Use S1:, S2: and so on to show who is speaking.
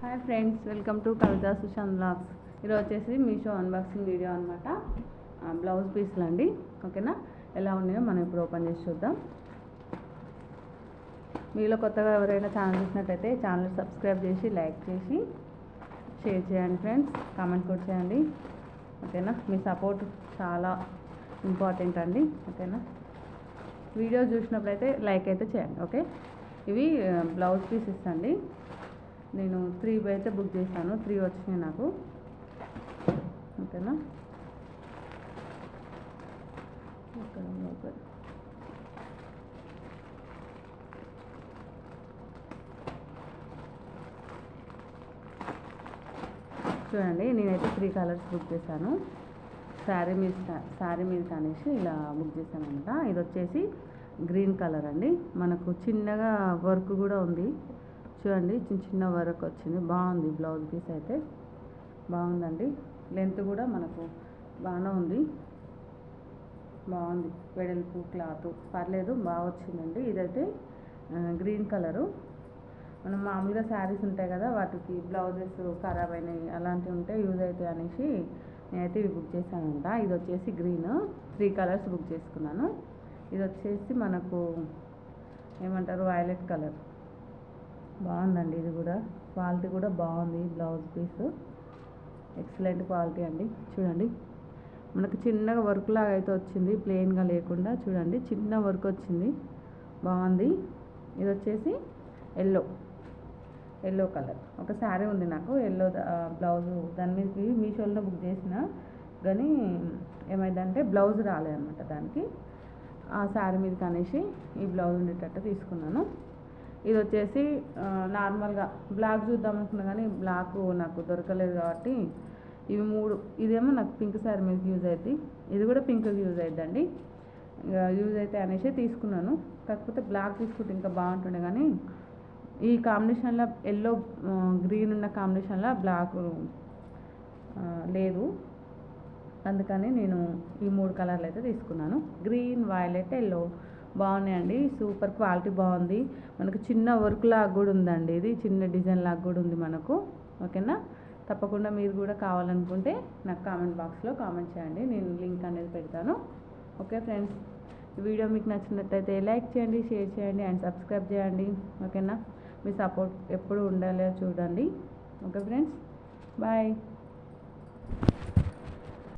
S1: Hi friends welcome to Kavitha Sushant blogs ఈరోజు వచ్చేసి Meesho unboxing video అనమాట బ్లౌజ్ పీస్లు అండి. ఓకేనా ఎలా ఉన్నాయో మనం ఇప్పుడు ఓపెన్ చేసి చూద్దాం. మీలో కొత్తగా ఎవరైనా ఛానల్ చూసినట్టయితే ఛానల్ సబ్స్క్రైబ్ చేసి లైక్ చేసి షేర్ చేయండి ఫ్రెండ్స్ కామెంట్ కూడా చేయండి. ఓకేనా మీ సపోర్ట్ చాలా ఇంపార్టెంట్ అండి. ఓకేనా వీడియో చూసినప్పుడైతే లైక్ అయితే చేయండి. ఓకే ఇవి బ్లౌజ్ పీసెస్ అండి. నేను త్రీ అయితే బుక్ చేశాను. త్రీ వచ్చినాయి నాకు. ఓకేనా? ఇక్కడ లోపల చూడండి నేనైతే త్రీ కలర్స్ బుక్ చేశాను. శారీ మీద శారీ మీద అనేసి ఇలా బుక్ చేశాను ఇది వచ్చేసి గ్రీన్ కలర్ అండి. మనకు చిన్నగా వర్క్ కూడా ఉంది. చూడండి చిన్న చిన్న వర్క్ వచ్చింది. బాగుంది బ్లౌజ్ పీస్ అయితే. బాగుందండి. లెంత్ కూడా మనకు బాగానే ఉంది. బాగుంది. వెడల్పు క్లాత్. పర్లేదు బాగా వచ్చిందండి. ఇదైతే గ్రీన్ కలరు. మనం మామూలుగా శారీస్ ఉంటాయి కదా వాటికి బ్లౌజెస్ ఖరాబ్ అయినాయి అలాంటివి ఉంటే యూజ్ అవుతాయి అనేసి నేనైతే ఇవి బుక్ చేశానంట. ఇది వచ్చేసి గ్రీన్. త్రీ కలర్స్ బుక్ చేసుకున్నాను. ఇది వచ్చేసి మనకు ఏమంటారు వైలెట్ కలర్. బాగుందండి ఇది కూడా. క్వాలిటీ కూడా బాగుంది. Blouse piece. ఎక్సలెంట్ క్వాలిటీ అండి. చూడండి. మనకు చిన్నగా వర్క్ లాగా అయితే వచ్చింది. ప్లెయిన్గా లేకుండా చూడండి. చిన్న వర్క్ వచ్చింది. బాగుంది. ఇది వచ్చేసి ఎల్లో ఎల్లో కలర్ ఒక శారీ ఉంది నాకు. Yellow blouse. దాని మీదకి మీషోలో బుక్ చేసిన. కానీ ఏమైందంటే బ్లౌజ్ రాలేదన్నమాట దానికి. ఆ శారీ మీదకి అనేసి ఈ బ్లౌజ్ ఉండేటట్టు తీసుకున్నాను. ఇది వచ్చేసి నార్మల్గా బ్లాక్ చూద్దాం అనుకున్నా కానీ బ్లాక్ నాకు దొరకలేదు కాబట్టి ఇవి మూడు. ఇదేమో నాకు పింక్ శారీ మీద యూజ్ అవుతుంది ఇది కూడా పింక్ యూజ్ అవుతుందండి యూజ్ అయితే అనేసి తీసుకున్నాను. కాకపోతే బ్లాక్ తీసుకుంటే ఇంకా బాగుంటుండే కానీ ఈ కాంబినేషన్లో ఎల్లో గ్రీన్ ఉన్న కాంబినేషన్లో బ్లాక్ లేదు. అందుకని నేను ఈ మూడు కలర్లు అయితే తీసుకున్నాను. గ్రీన్ వైలెట్ ఎల్లో బాగున్నాయండి. సూపర్ క్వాలిటీ బాగుంది. మనకు చిన్న వర్క్ లాగా కూడా ఉందండి ఇది. చిన్న డిజైన్ లాగా కూడా ఉంది మనకు. ఓకేనా? తప్పకుండా మీరు కూడా కావాలనుకుంటే నాకు కామెంట్ బాక్స్లో కామెంట్ చేయండి. నేను లింక్ అనేది పెడతాను. Okay friends? వీడియో మీకు నచ్చినట్టయితే లైక్ చేయండి షేర్ చేయండి అండ్ సబ్స్క్రైబ్ చేయండి. ఓకేనా? మీ సపోర్ట్ ఎప్పుడు ఉండాలో చూడండి. Okay friends? బాయ్.